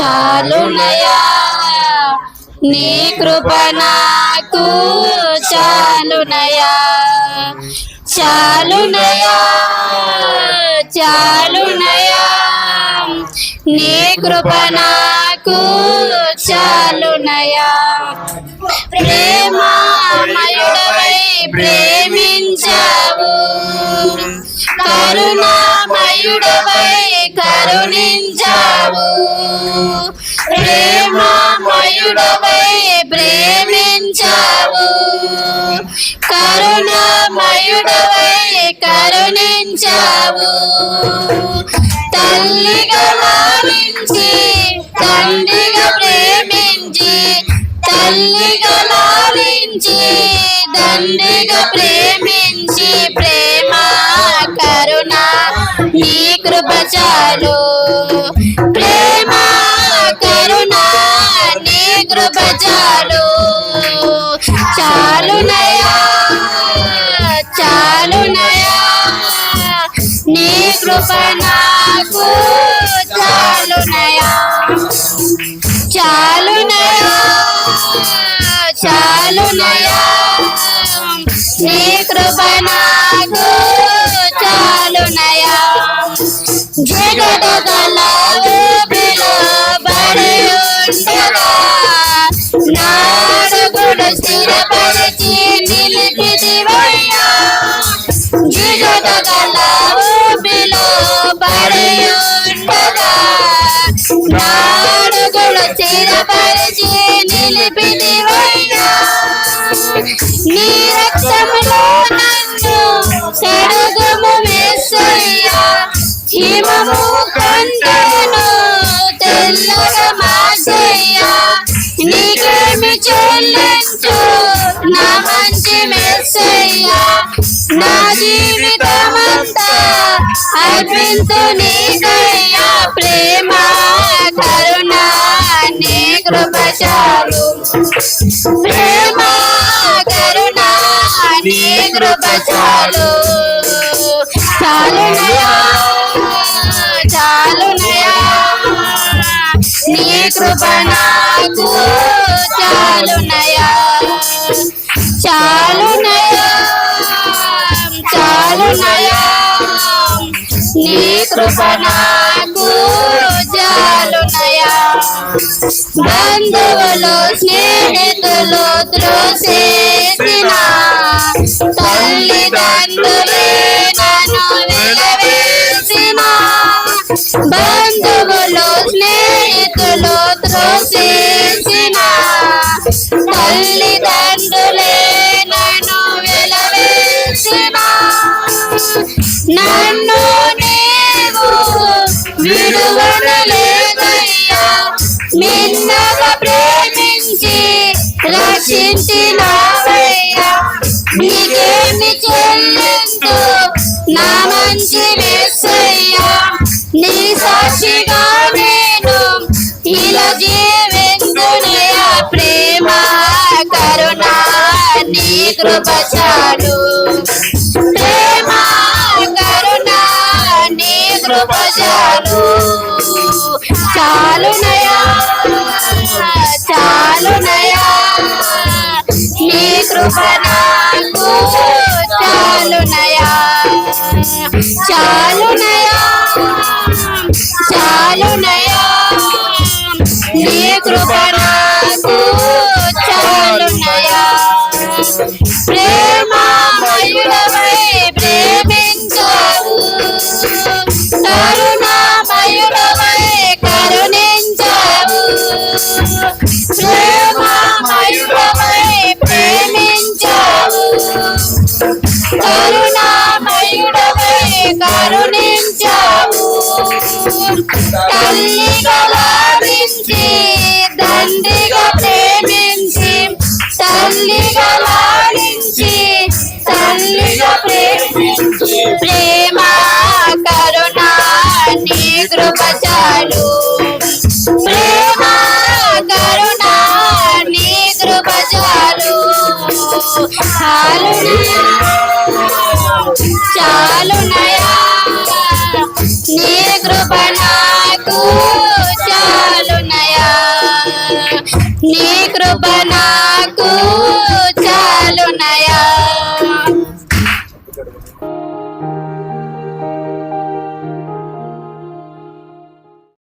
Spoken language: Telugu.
చాలునయా? నీ కృప నాకు చాలునయా? చాలునయా? చాలునయా? నీ కృప నాకు చాలునయా? ప్రేమామయుడవై ప్రేమించావు. కరుణామయుడవై కరుణించ ప్రేమామయుడవై ప్రేమించావు. కరుణామయుడవై కరుణించావు. తల్లిగా లాలించి తండ్రిగా ప్రేమించి తల్లిగా లాలించి తండ్రిగా ప్రేమించి ప్రేమ కరుణ నీ కృప చాలు. కృప నాకు చాలునయా? చాలునయా? చాలునయా నీ కృప నాకు చాలునయా జగదగలవు పిలువబడి ఉండగా నాడుగుడు స్థిరపరిచి నిలిపిదివయ్యా నిలిపిదివయ్యా నీ రక్తములో నన్ను కడుగుము వేసయ్యా హిమము కంటను తెల్లగ మాసయ్యా నీ నీకేమి చెల్లించు నా మంచి మెస్సయ్యా నా జీవితమంతా అర్పింతు నీకయ్యా ప్రేమ కరుణ నీ ప్రేమ కరుణ నీ కృప చాలు చాలునయా చాలునయా నీ కృప నాకు చాలునయా. చాలునయా చాలునయా నీ కృప నాకు బంధువులు స్నేహితులు త్రోసేసిన తల్లిదండ్రులే నన్ను వెలవేసిన బంధువులు స్నేహితులు త్రోసేసిన తల్లిదండ్రులు నీకేమి చెల్లిందు? నా మంచి వేసయ్యా నీ సాక్షిగా నేను ఇలా జీవిందునయా ప్రేమ కరుణ నీ కృప చాలు ప్రేమ కరుణ నీ కృప చాలు చాలునయా చాలునయా కృప నాకు చాలునయా కరుణామయుడవై కరుణించావు తల్లిగా లాభించి తండ్రిగా ప్రేమించి తల్లిగా లాడించి తల్లిగా ప్రేమించి ప్రేమ కరుణ నీ కృప చాలు. ప్రేమ కరుణ నీ కృప చాలు చాలునయా. నీ కృప నాకు చాలునయా. నీ కృప నా